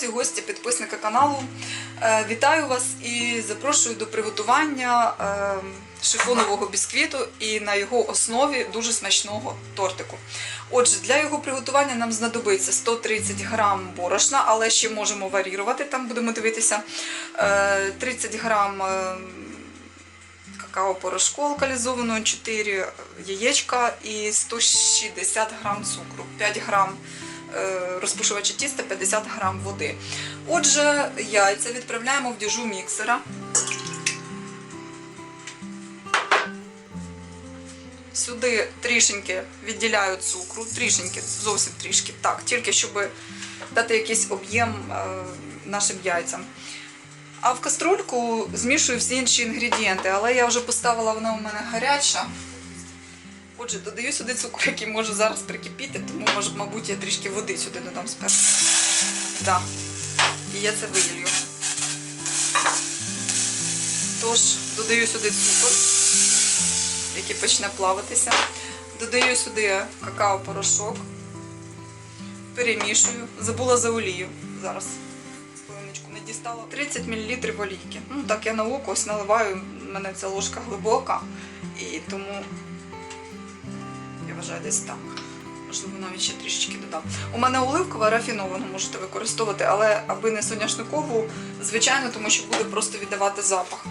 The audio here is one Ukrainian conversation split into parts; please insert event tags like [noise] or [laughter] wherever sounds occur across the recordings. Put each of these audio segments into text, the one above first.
друзі, гості, підписники каналу. Е, Вітаю вас і запрошую до приготування е, шифонового бісквіту і на його основі дуже смачного тортику. Отже, для його приготування нам знадобиться 130 грам борошна, але ще можемо варірувати, там будемо дивитися. Е, 30 грам е, какао-порошку алкалізованого, 4 яєчка і 160 грам цукру, 5 грам розпушувача тіста, 50 грам води. Отже, яйця відправляємо в діжу міксера. Сюди трішеньки відділяю цукру, трішеньки, зовсім трішки, так, тільки щоб дати якийсь об'єм е, нашим яйцям. А в каструльку змішую всі інші інгредієнти, але я вже поставила вона у мене гаряча. Отже, додаю сюди цукор, який може зараз прикипіти, тому, може, мабуть, я трішки води сюди додам спершу. Да. І я це вилью. Тож, додаю сюди цукор, який почне плаватися. Додаю сюди какао-порошок. Перемішую. Забула за олію. Зараз хвилиночку не дістала. 30 мл олійки. Ну так я на око ось наливаю, в мене ця ложка глибока. І тому вважаю десь так. Можливо, навіть ще трішечки додам. У мене оливкова рафінована можете використовувати, але аби не соняшникову, звичайно, тому що буде просто віддавати запах.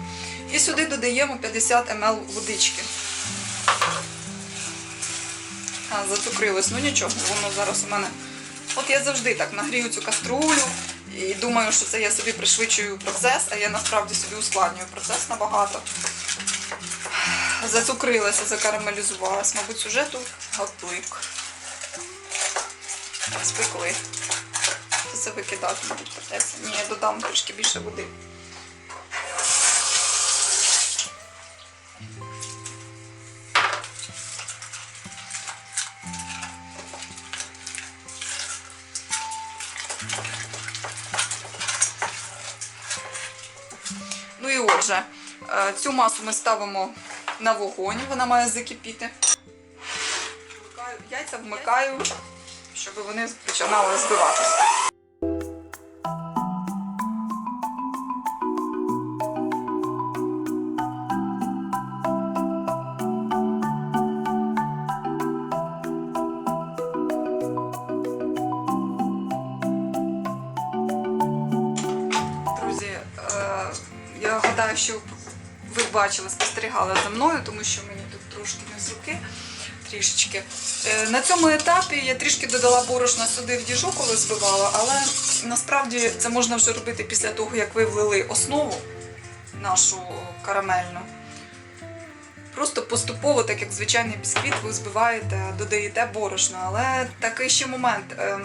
І сюди додаємо 50 мл водички. А, зацукрилось, ну нічого, воно зараз у мене. От я завжди так нагрію цю каструлю і думаю, що це я собі пришвидшую процес, а я насправді собі ускладнюю процес набагато. Зацукрилася, закарамелізувалась. Мабуть, сюжету гаплик. Спекли. Це викидати, мабуть, придеться. Ні, я додам трішки більше води. Ну і отже, е, цю масу ми ставимо на вогонь, вона має закипіти. Яйця вмикаю, щоб вони починали збиватися. Бачили, спостерігали за мною, тому що мені тут трошки низуки, трішечки. Е, На цьому етапі я трішки додала борошна сюди в діжу, коли збивала, але насправді це можна вже робити після того, як ви влили основу нашу карамельну. Просто поступово, так як звичайний бісквіт, ви збиваєте, додаєте борошно. Але такий ще момент. е,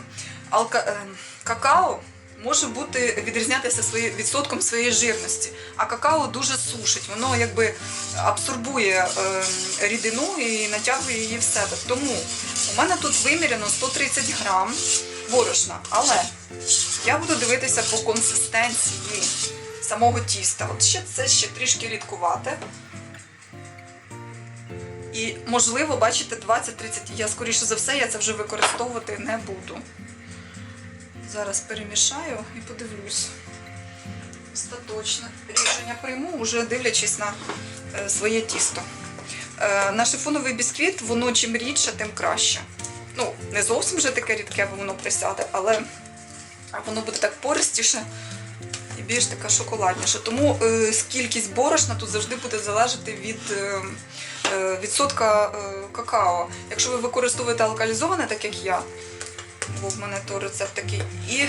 Алка... е, Какао може бути відрізнятися свої... відсотком своєї жирності, а какао дуже сушить, воно якби абсорбує е, рідину і натягує її в себе. Тому у мене тут виміряно 130 грам борошна, але я буду дивитися по консистенції самого тіста. От ще це ще трішки рідкувате. І, можливо, бачите, 20-30, я скоріше за все, я це вже використовувати не буду. Зараз перемішаю і подивлюсь. Остаточне рішення прийму, вже дивлячись на е, своє тісто. Е, на шифоновий бісквіт, воно чим рідше, тим краще. Ну, не зовсім вже таке рідке, бо воно присяде, але воно буде так пористіше і більш така шоколадніша. Тому е, кількість борошна тут завжди буде залежати від відсотка какао. Якщо ви використовуєте алкалізоване, так як я, бо в мене то рецепт такий. І,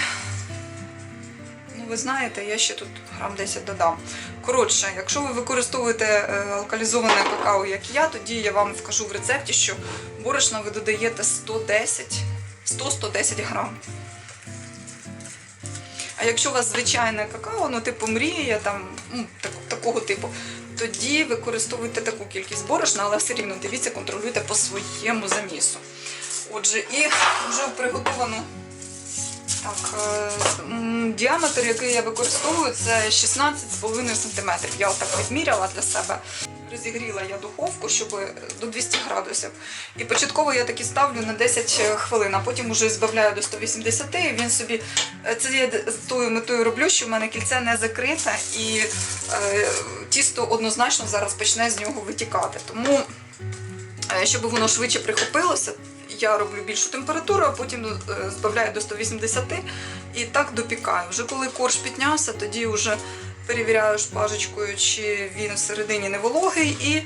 ну ви знаєте, я ще тут грам 10 додам. Коротше, якщо ви використовуєте е, алкалізоване какао, як я, тоді я вам вкажу в рецепті, що борошна ви додаєте 110, 100-110 грам. А якщо у вас звичайне какао, ну типу мрія, там, ну, так, такого типу, тоді використовуйте таку кількість борошна, але все рівно дивіться, контролюйте по своєму замісу. Отже, і вже приготовано так, е, діаметр, який я використовую, це 16,5 см. Я отак відміряла для себе. розігріла я духовку, щоб до 200 градусів. І початково я таки ставлю на 10 хвилин, а потім вже збавляю до 180. І він собі е, це я з тою метою роблю, що в мене кільце не закрите, і е, тісто однозначно зараз почне з нього витікати. Тому, е, щоб воно швидше прихопилося, я роблю більшу температуру, а потім е, збавляю до 180 і так допікаю. Вже коли корж піднявся, тоді вже перевіряю шпажечкою, чи він всередині не вологий, і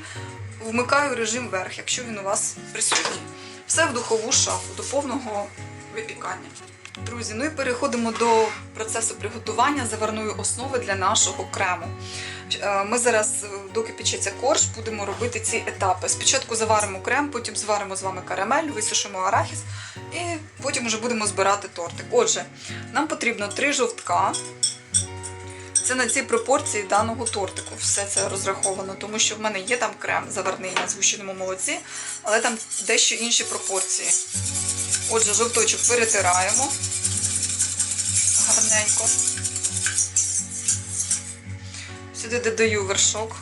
вмикаю режим верх, якщо він у вас присутній. Все в духову шафу до повного випікання. Друзі, ну і переходимо до процесу приготування заварної основи для нашого крему. Е, Ми зараз, е, доки печеться корж, будемо робити ці етапи. Спочатку заваримо крем, потім зваримо з вами карамель, висушимо арахіс і потім вже будемо збирати тортик. Отже, нам потрібно три жовтка. Це на ці пропорції даного тортику. Все це розраховано, тому що в мене є там крем заварний на згущеному молоці, але там дещо інші пропорції. Отже, жовточок перетираємо гарненько. Сюди додаю вершок.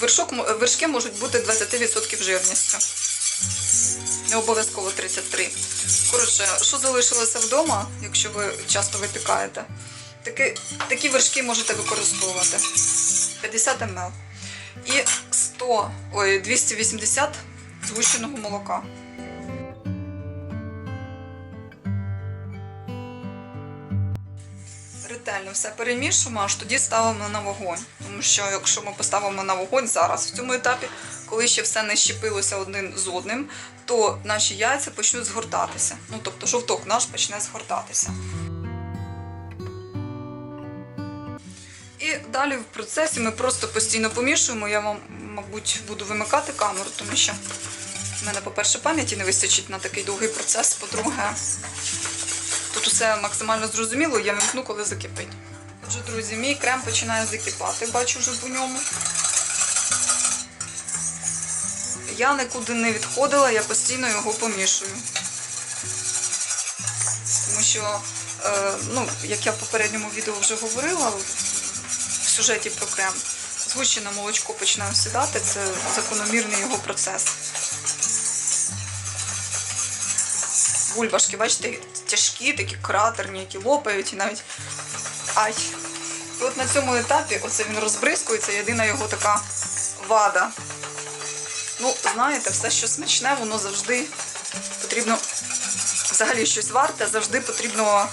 Вершок, вершки можуть бути 20% жирністю. Не обов'язково 33. Коротше, що залишилося вдома, якщо ви часто випікаєте, такі, такі вершки можете використовувати. 50 мл. І 100, ой, 280 згущеного молока. Ретельно все перемішуємо, аж тоді ставимо на вогонь. Тому що якщо ми поставимо на вогонь зараз в цьому етапі, коли ще все не щепилося один з одним, то наші яйця почнуть згортатися. Ну тобто жовток наш почне згортатися. І далі в процесі ми просто постійно помішуємо. Я вам, мабуть, буду вимикати камеру, тому що в мене, по-перше, пам'яті не вистачить на такий довгий процес. По-друге, тут усе максимально зрозуміло, я вимкну, коли закипить. Отже, друзі, мій крем починає закипати, бачу вже по ньому. Я нікуди не відходила, я постійно його помішую. Тому що, е, ну, як я в попередньому відео вже говорила, в сюжеті про крем, згущене молочко починає сідати, це закономірний його процес. Бульбашки, бачите, тяжкі, такі кратерні, які лопають і навіть. Ай! І от на цьому етапі оце він розбризкується, єдина його така вада. Ну, знаєте, все, що смачне, воно завжди потрібно взагалі щось варте, завжди потрібно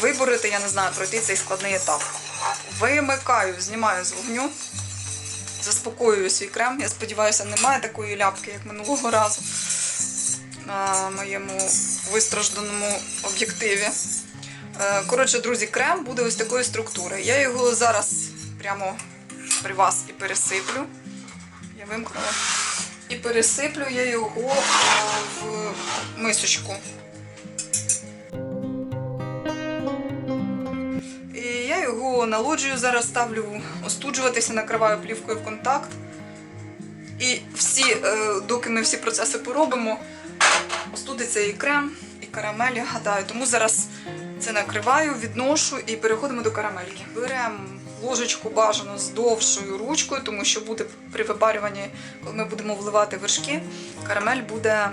виборити, я не знаю, пройти цей складний етап. Вимикаю, знімаю з вогню, заспокоюю свій крем. Я сподіваюся, немає такої ляпки, як минулого разу на моєму вистражданому об'єктиві. Е, Коротше, друзі, крем буде ось такої структури. Я його зараз прямо при вас і пересиплю. Я вимкнула. І пересиплю я його е, в мисочку. І я його налоджую, зараз ставлю остуджуватися, накриваю плівкою в контакт. І всі, е, доки ми всі процеси поробимо, остудиться і крем, і карамель, я гадаю. Тому зараз це накриваю, відношу і переходимо до карамельки. Беремо ложечку бажано з довшою ручкою, тому що буде при випарюванні, коли ми будемо вливати вершки, карамель буде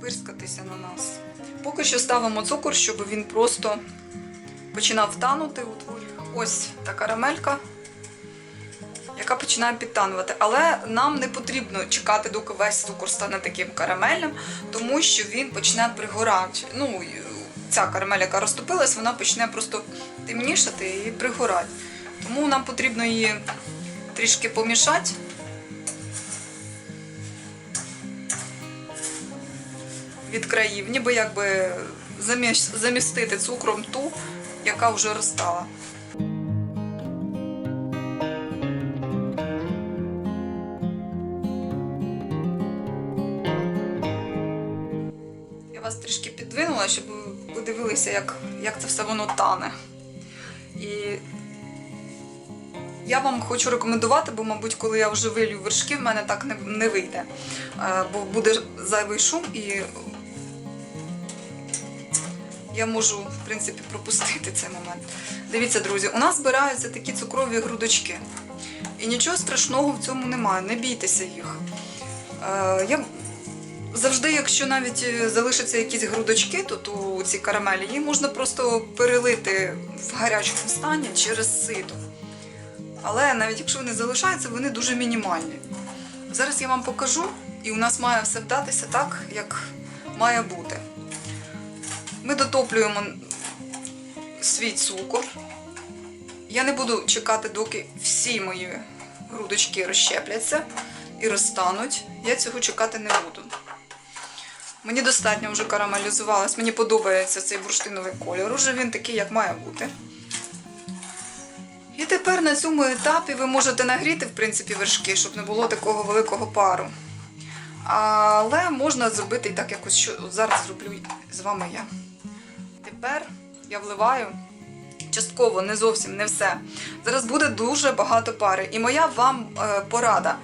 пирскатися на нас. Поки що ставимо цукор, щоб він просто починав танути. утворює. Ось та карамелька, яка починає підтанувати. Але нам не потрібно чекати, доки весь цукор стане таким карамельним, тому що він почне пригорати. Ну, ця карамель, яка розтопилась, вона почне просто темнішати і пригорати. Тому нам потрібно її трішки помішати. Від країв, ніби якби замістити цукром ту, яка вже розтала. Підвинула, щоб ви дивилися, як, як це все воно тане. І я вам хочу рекомендувати, бо, мабуть, коли я вже вилью вершки, в мене так не, не вийде. Е, Бо буде зайвий шум і я можу, в принципі, пропустити цей момент. Дивіться, друзі, у нас збираються такі цукрові грудочки. І нічого страшного в цьому немає, не бійтеся їх. Е, я завжди, якщо навіть е, залишаться якісь грудочки тут у цій карамелі, її можна просто перелити в гарячому стані через сито. Але навіть якщо вони залишаються, вони дуже мінімальні. Зараз я вам покажу, і у нас має все вдатися так, як має бути. Ми дотоплюємо свій цукор. Я не буду чекати, доки всі мої грудочки розщепляться і розтануть. Я цього чекати не буду. Мені достатньо вже карамелізувалось. Мені подобається цей бурштиновий кольор. Уже він такий, як має бути. І тепер на цьому етапі ви можете нагріти, в принципі, вершки, щоб не було такого великого пару. Але можна зробити і так якось, що зараз зроблю з вами я. Тепер я вливаю частково, не зовсім не все. Зараз буде дуже багато пари. І моя вам е, порада.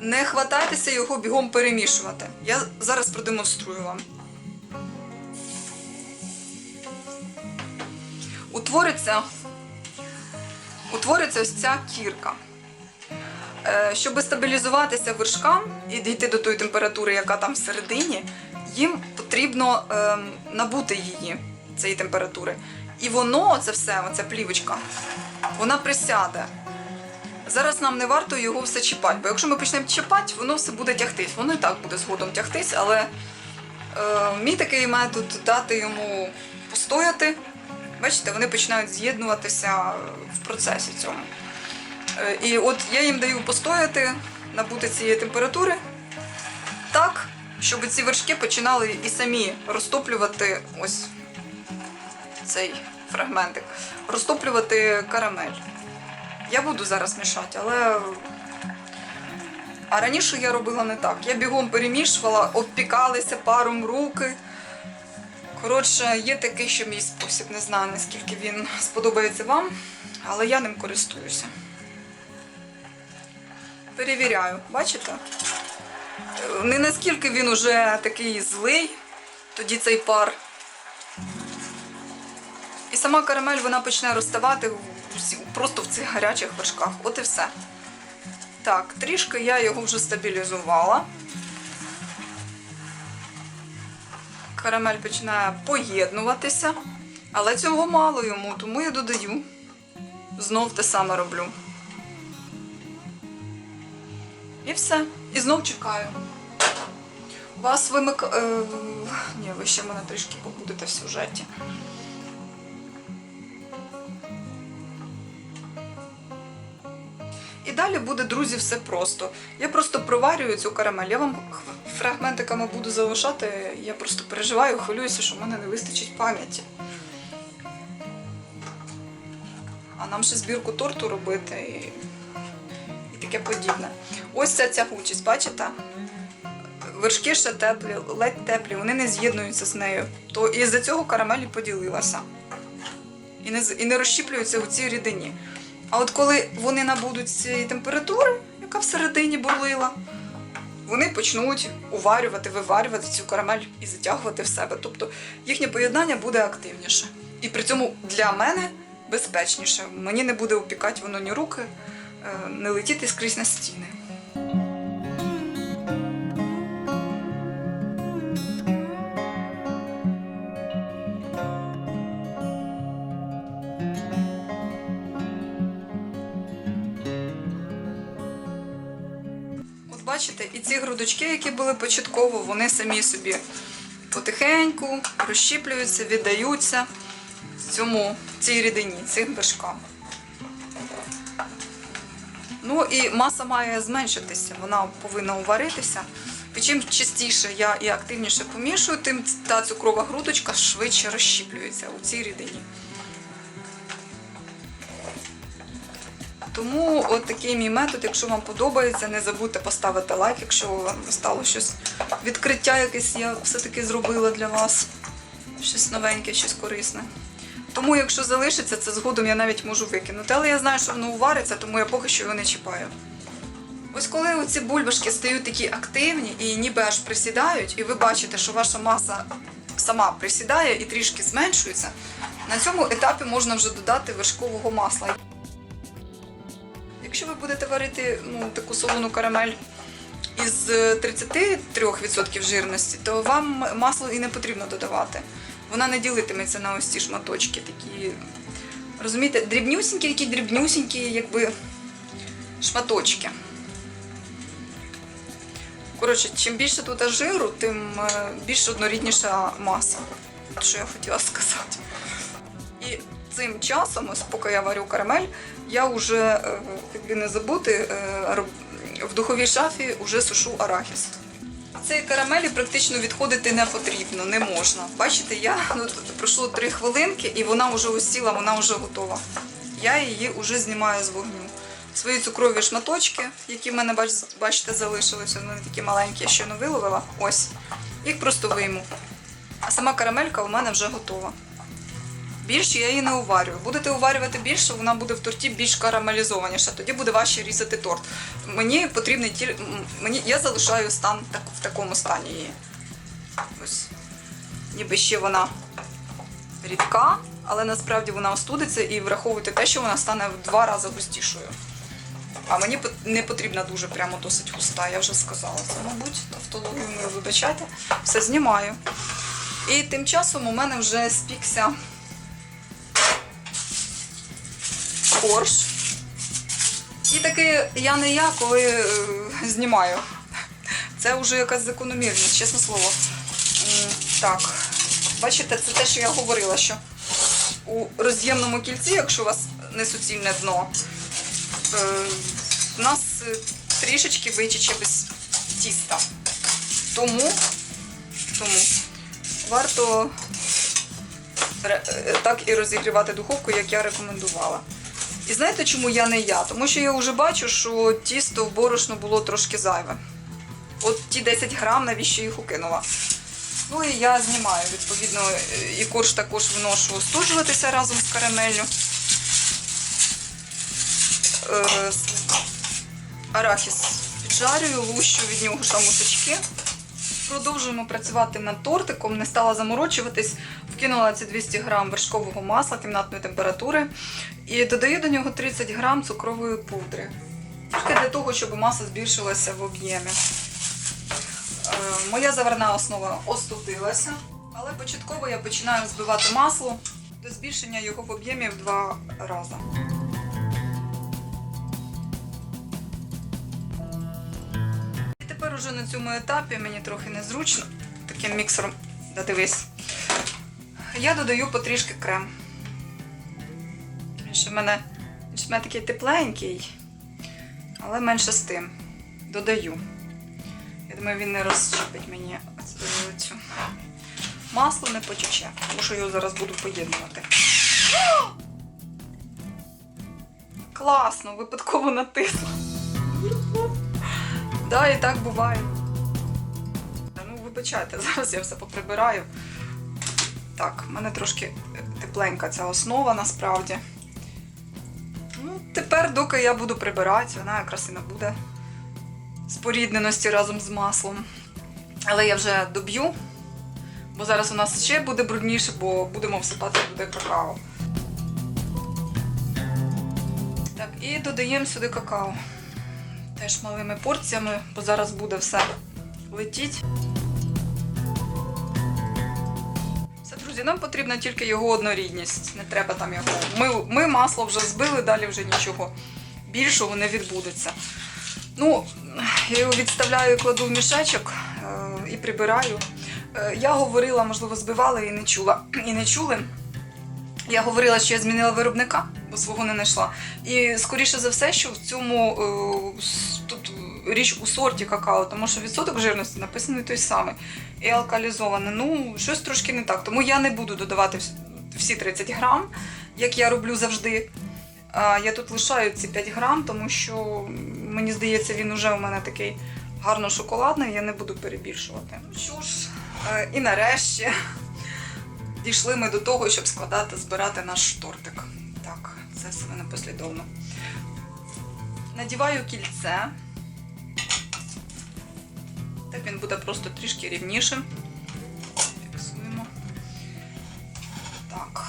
Не хватайтеся його бігом перемішувати. Я зараз продемонструю вам. Утвориться, утвориться ось ця кірка. Е, Щоб стабілізуватися вершкам і дійти до тої температури, яка там всередині, їм потрібно ем, набути її, цієї температури. І воно, це все, оця плівочка, вона присяде. Зараз нам не варто його все чіпати, бо якщо ми почнемо чіпати, воно все буде тягтись. Воно і так буде згодом тягтись, але е, мій такий метод дати йому постояти. Бачите, вони починають з'єднуватися в процесі цьому. Е, І от я їм даю постояти, набути цієї температури так, щоб ці вершки починали і самі розтоплювати ось цей фрагментик, розтоплювати карамель. Я буду зараз мішати, але. А раніше я робила не так. Я бігом перемішувала, обпікалися паром руки. Коротше, є такий ще мій спосіб. Не знаю, наскільки він сподобається вам, але я ним користуюся. Перевіряю, бачите? Не наскільки він уже такий злий, тоді цей пар. І сама карамель вона почне розставати просто в цих гарячих вершках. От і все. Так, трішки я його вже стабілізувала. Карамель починає поєднуватися, але цього мало йому, тому я додаю. Знов те саме роблю. І все. І знов чекаю. Вас вимик... Е... Ні, ви ще мене трішки побудете в сюжеті. Буде, друзі, все просто. Я просто проварюю цю карамель. Я вам фрагментиками буду залишати. Я просто переживаю, хвилююся, що в мене не вистачить пам'яті. А нам ще збірку торту робити і, і таке подібне. Ось ця тягучість, бачите? Вершки ще теплі, ледь теплі, вони не з'єднуються з нею. То і з-за цього карамель поділилася. І не, і не розщіплюються у цій рідині. А от коли вони набудуть цієї температури, яка всередині бурлила, вони почнуть уварювати, виварювати цю карамель і затягувати в себе. Тобто їхнє поєднання буде активніше. І при цьому для мене безпечніше. Мені не буде опікати воно ні руки, е, не летіти скрізь на стіни. І грудочки, які були початково, вони самі собі потихеньку розщіплюються, віддаються цьому, цій рідині, цим вершкам. Ну і маса має зменшитися, вона повинна уваритися. І чим частіше я і активніше помішую, тим та цукрова грудочка швидше розщіплюється у цій рідині. Тому от такий мій метод, якщо вам подобається, не забудьте поставити лайк, якщо вам стало щось відкриття якесь я все-таки зробила для вас. Щось новеньке, щось корисне. Тому, якщо залишиться, це згодом я навіть можу викинути. Але я знаю, що воно увариться, тому я поки що його не чіпаю. Ось коли оці бульбашки стають такі активні і ніби аж присідають, і ви бачите, що ваша маса сама присідає і трішки зменшується, на цьому етапі можна вже додати вершкового масла. Якщо ви будете варити ну, таку солону карамель із е, 33% жирності, то вам масло і не потрібно додавати. Вона не ділитиметься на ось ці шматочки, такі, розумієте, дрібнюсінькі, які дрібнюсінькі, якби шматочки. Коротше, чим більше тут жиру, тим е, більш однорідніша маса. Що я хотіла сказати. І цим часом, ось поки я варю карамель, я вже, е, якби не забути, е, в духовій шафі вже сушу арахіс. Цієї карамелі практично відходити не потрібно, не можна. Бачите, я ну, пройшло 3 хвилинки і вона вже осіла, вона вже готова. Я її вже знімаю з вогню. Свої цукрові шматочки, які в мене бачите, залишилися, вони такі маленькі, я щойно виловила. Ось. Їх просто вийму. А сама карамелька у мене вже готова. Більше я її не уварюю. Будете уварювати більше, вона буде в торті більш карамелізованіша. Тоді буде важче різати торт. Мені потрібний ті... м, мені я залишаю стан так, в такому стані її. Ось. Ніби ще вона рідка, але насправді вона остудиться і враховуйте те, що вона стане в два рази густішою. А мені не потрібна дуже прямо досить густа, я вже сказала це, мабуть, тавтологію вибачайте. Все знімаю. І тим часом у мене вже спікся корж. І таки я не я, коли е, знімаю. Це вже якась закономірність, чесне слово. Так, бачите, це те, що я говорила, що у роз'ємному кільці, якщо у вас не суцільне дно, е, у нас е, трішечки вичече без тіста. Тому, тому варто е, так і розігрівати духовку, як я рекомендувала. І знаєте, чому я не я? Тому що я вже бачу, що тісто в борошно було трошки зайве. От ті 10 грам, навіщо їх укинула. Ну і я знімаю, відповідно, і корж також виношу остуджуватися разом з карамеллю. Е, Арахіс піджарюю, лущу від нього шамусочки. Продовжуємо працювати над тортиком, не стала заморочуватись, вкинула ці 200 грам вершкового масла кімнатної температури і додаю до нього 30 грам цукрової пудри. Тільки для того, щоб маса збільшилася в об'ємі. Е, Моя заварна основа остудилася, але початково я починаю збивати масло до збільшення його в об'ємі в два рази. Уже на цьому етапі мені трохи незручно таким міксером. Да дивись. Я додаю потрішки крем. Він в мене, в мене такий тепленький, але менше з тим. Додаю. Я думаю, він не розщепить мені цю. Масло не потече, тому що його зараз буду поєднувати. Класно, випадково натисла. Да, і так буває. Ну, вибачайте, [laughs] зараз я все поприбираю. Так, в мене трошки тепленька ця основа насправді. Ну, тепер, доки я буду прибирати, вона якраз і не буде спорідненості разом з маслом. Але я вже доб'ю, бо зараз у нас ще буде брудніше, бо будемо всипати туди какао. Так, і додаємо сюди какао. Теж малими порціями, бо зараз буде все летіть. Все, друзі, нам потрібна тільки його однорідність. Не треба там його. Ми, ми масло вже збили, далі вже нічого більшого не відбудеться. Ну, я його відставляю і кладу в мішечок е, і прибираю. Е, я говорила, можливо, збивала і не чула. І не чули. Я говорила, що я змінила виробника, свого не знайшла. І скоріше за все, що в цьому е, тут річ у сорті какао, тому що відсоток жирності написаний той самий. І алкалізоване. Ну, щось трошки не так. Тому я не буду додавати всі 30 грам, як я роблю завжди. Я тут лишаю ці 5 грам, тому що мені здається, він уже у мене такий гарно шоколадний, я не буду перебільшувати. Що ж, е, і нарешті дійшли ми до того, щоб складати, збирати наш тортик це все мене послідовно. Надіваю кільце. Так він буде просто трішки рівнішим. Фіксуємо. Так.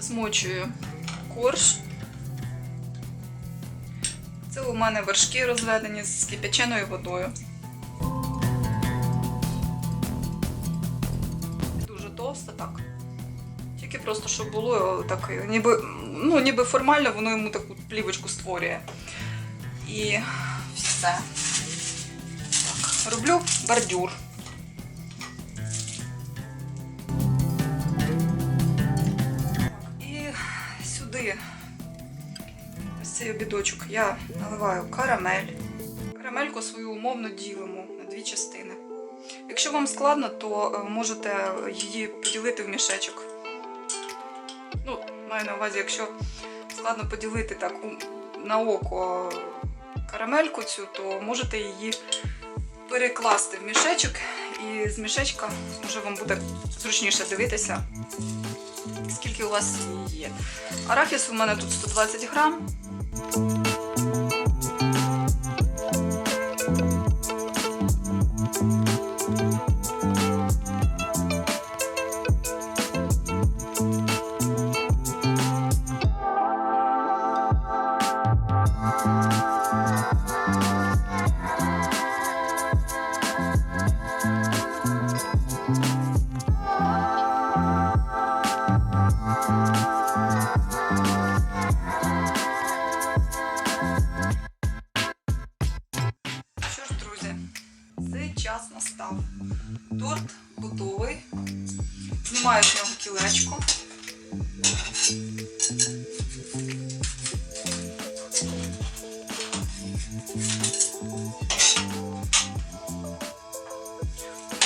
Змочую корж. Це у мене вершки розведені з кипяченою водою. Просто, щоб було так, ніби, ну, ніби формально воно йому таку плівочку створює. І все. Так, роблю бордюр. І сюди, цей обідочок, я наливаю карамель. Карамельку свою умовно ділимо на дві частини. Якщо вам складно, то е, можете її поділити в мішечок. Ну, маю на увазі, якщо складно поділити так на око карамельку цю, то можете її перекласти в мішечок, і з мішечка вже вам буде зручніше дивитися, скільки у вас її є. Арахіс у мене тут 120 грам.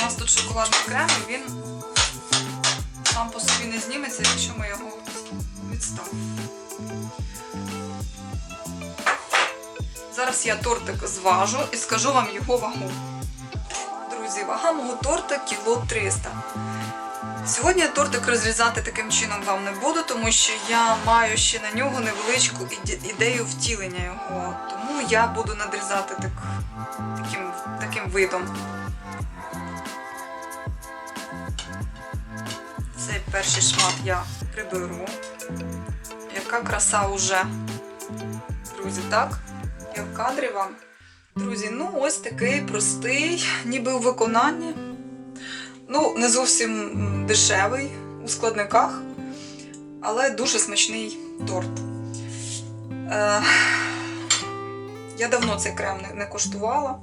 Нас тут шоколадний крем, і він сам по собі не зніметься, якщо ми його відставимо. Зараз я тортик зважу і скажу вам його вагу. Друзі, вага мого торта кіло 300. Сьогодні я тортик розрізати таким чином вам не буду, тому що я маю ще на нього невеличку ідею втілення його. Тому я буду надрізати так, таким, таким видом. Перший шмат я приберу. Яка краса уже, друзі, так? Я в кадрі вам. Друзі, ну ось такий простий, ніби у виконанні. Ну, не зовсім дешевий у складниках, але дуже смачний торт. Е, я давно цей крем не, коштувала.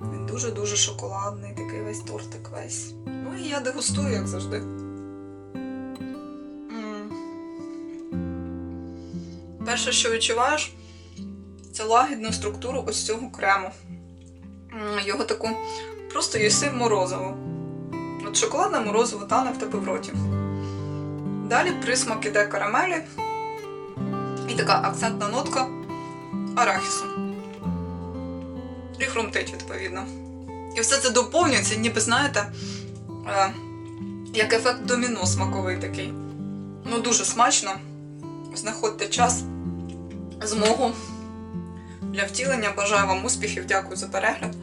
Він дуже-дуже шоколадний, такий весь тортик весь. Ну і я дегустую, як завжди. Перше, що відчуваєш, це лагідну структуру ось цього крему. Його таку просто їси морозиво. От шоколадне морозиво тане в тебе в роті. Далі присмак іде карамелі і така акцентна нотка арахісу. І хрумтить, відповідно. І все це доповнюється, ніби, знаєте, е, як ефект доміно смаковий такий. Ну, дуже смачно. Знаходьте час, змогу для втілення. Бажаю вам успіхів, дякую за перегляд.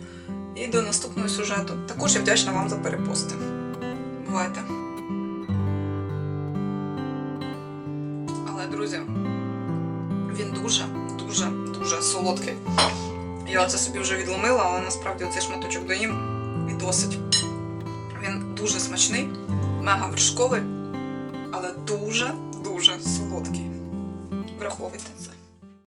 І до наступного сюжету. Також я вдячна вам за перепости. Бувайте. Але, друзі, він дуже, дуже, дуже солодкий. Я це собі вже відломила, але насправді оцей шматочок доїм і досить. Він дуже смачний, мега вершковий, але дуже, дуже солодкий. Враховуйте це.